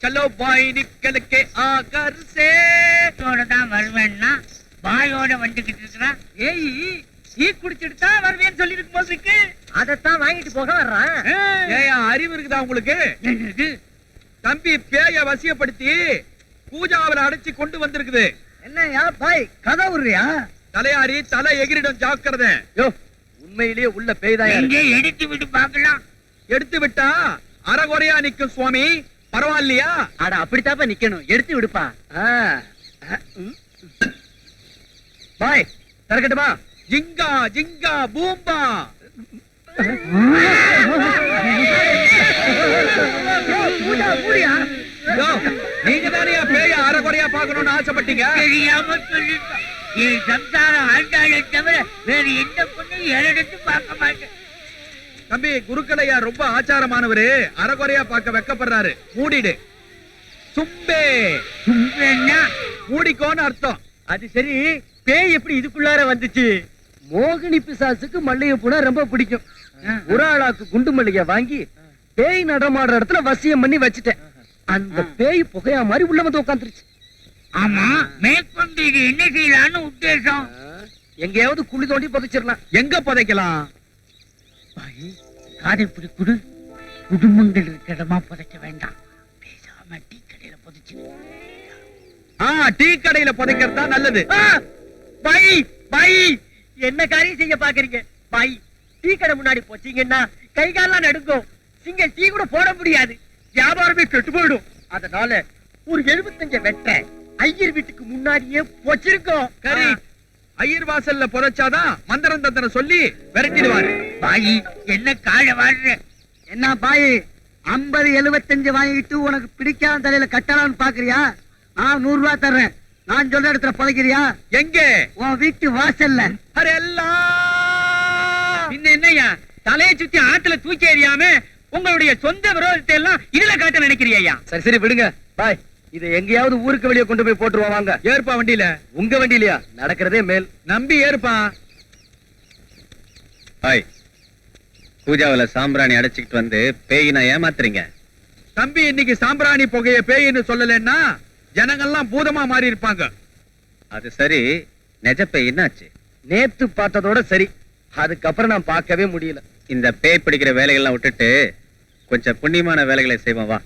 சலோ பாய் நிக்கலுக்கே ஆகர் சே தோட தான் வருவேன்னா பாயோட வந்துகிட்டு இருக்கிறான் ஏய் டீ குடிச்சிட்டு வருவேன் வருவேன்னு சொல்லி இருக்கு மோசுக்கு. அதைத்தான் வாங்கிட்டு போக வர்றான். ஏய் அறிவு இருக்குதா உங்களுக்கு? தம்பி பேய வசியப்படுத்தி பூஜாவில் அடைச்சு கொண்டு வந்திருக்குது. என்னையா பாய் கதை உருறியா தலையாரி தலை எகிரிடம் ஜாக்கிரத. உண்மையிலேயே உள்ள பேய்தான் எடுத்து விட்டு பாக்கலாம் எடுத்து விட்டா அறகுறையா நிற்கும் சுவாமி. பரவாயில்லையா? அட அப்படித்தாப்ப நிக்கணும். எடுத்து விடுப்பா. பாய் திறக்கட்டுமா? ஜிங்கா ஜிங்கா பூம்பா. நீங்க தானே பேய அறகுறையா பாக்கணும்னு ஆசைப்பட்டீங்க? தெரியாம சொல்லிட்டோம். என் சம்சாரம் ஆண்டாளை தவிர வேற எந்த பொண்ணையும் எடுத்து பார்க்க மாட்டேன். தம்பி குருக்களையா ரொம்ப ஆச்சாரமானவரு. அறகுறையா பார்க்க வெக்கப்படுறாரு. மூடிடு. சும்பே. சும்பேன்னா மூடிக்கோன்னு அர்த்தம். அது சரி பேய் எப்படி இதுக்குள்ளார வந்துச்சு? மோகினி பிசாசுக்கு மல்லிகை பூனா ரொம்ப பிடிக்கும். ஒரு ஆளாக்கு குண்டு மல்லிகை வாங்கி பேய் நடமாடுற இடத்துல வசியம் பண்ணி வச்சுட்டேன். அந்த பேய் புகையா மாதிரி உள்ள வந்து உட்காந்துருச்சு ஆமா மேற்கொண்டு இது என்ன செய்யலான்னு உத்தேசம்? எங்கேயாவது குழி தோண்டி புதைச்சிடலாம். எங்க புதைக்கலாம்? பாய் காதை இப்படி குடு. குடும்பங்கள் இருக்கிற இடமா புதைக்க வேண்டாம். பேசாம டீ கடையில புதைச்சு ஆ டீ கடையில புதைக்கிறது நல்லது. பாய் பாய். என்ன காரியம் செய்ய பாக்குறீங்க? பாய் டீ கடை முன்னாடி போச்சீங்கன்னா கை கால்லாம் நடுங்கும் சிங்க டீ கூட போட முடியாது. வியாபாரமே கெட்டு போயிடும். அதனால ஒரு எழுபத்தஞ்ச வெட்ட ஐயர் வீட்டுக்கு முன்னாடியே போச்சிருக்கோம். ஐயர் வாசல்ல புதைச்சாதான் மந்திரம் தந்திரம் சொல்லி விரட்டிடுவாரு. பாய் என்ன காலை வாடுற என்ன பாய்? ஐம்பது எழுபத்தஞ்சு வாங்கிட்டு உனக்கு பிடிக்காத தலையில கட்டலாம்னு பாக்குறியா? நான் நூறு ரூபாய் தர்றேன். நான் சொல்ற இடத்துல புதைக்கிறியா எங்க? உன் வீட்டு வாசல்ல. அரே எல்லாம் பின்ன என்னய்யா? தலையை சுத்தி ஆத்துல தூக்கி எறியாம உங்களுடைய சொந்த விரோதத்தை எல்லாம் இதுல காட்ட நினைக்கிறியா சரி சரி விடுங்க. பாய் இதை எங்கேயாவது ஊருக்கு வெளியே கொண்டு போய் போட்டுருவோம் வாங்க. ஏற்பா வண்டியில? உங்க வண்டியிலயா? நடக்கிறதே மேல். நம்பி ஏறுப்பா. ஹாய் பூஜாவுல சாம்பிராணி அடைச்சிக்கிட்டு வந்து பேயினா ஏமாத்துறீங்க. தம்பி இன்னைக்கு சாம்பிராணி புகைய பேயின்னு சொல்லலன்னா ஜனங்கள்லாம் பூதமா மாறி இருப்பாங்க அது சரி நெஜ பேய் என்னாச்சு? நேத்து பார்த்ததோட சரி. அதுக்கப்புறம் நான் பார்க்கவே முடியல. இந்த பேய் பிடிக்கிற வேலைகள்லாம் விட்டுட்டு கொஞ்சம் புண்ணியமான வேலைகளை செய்வோம் வா.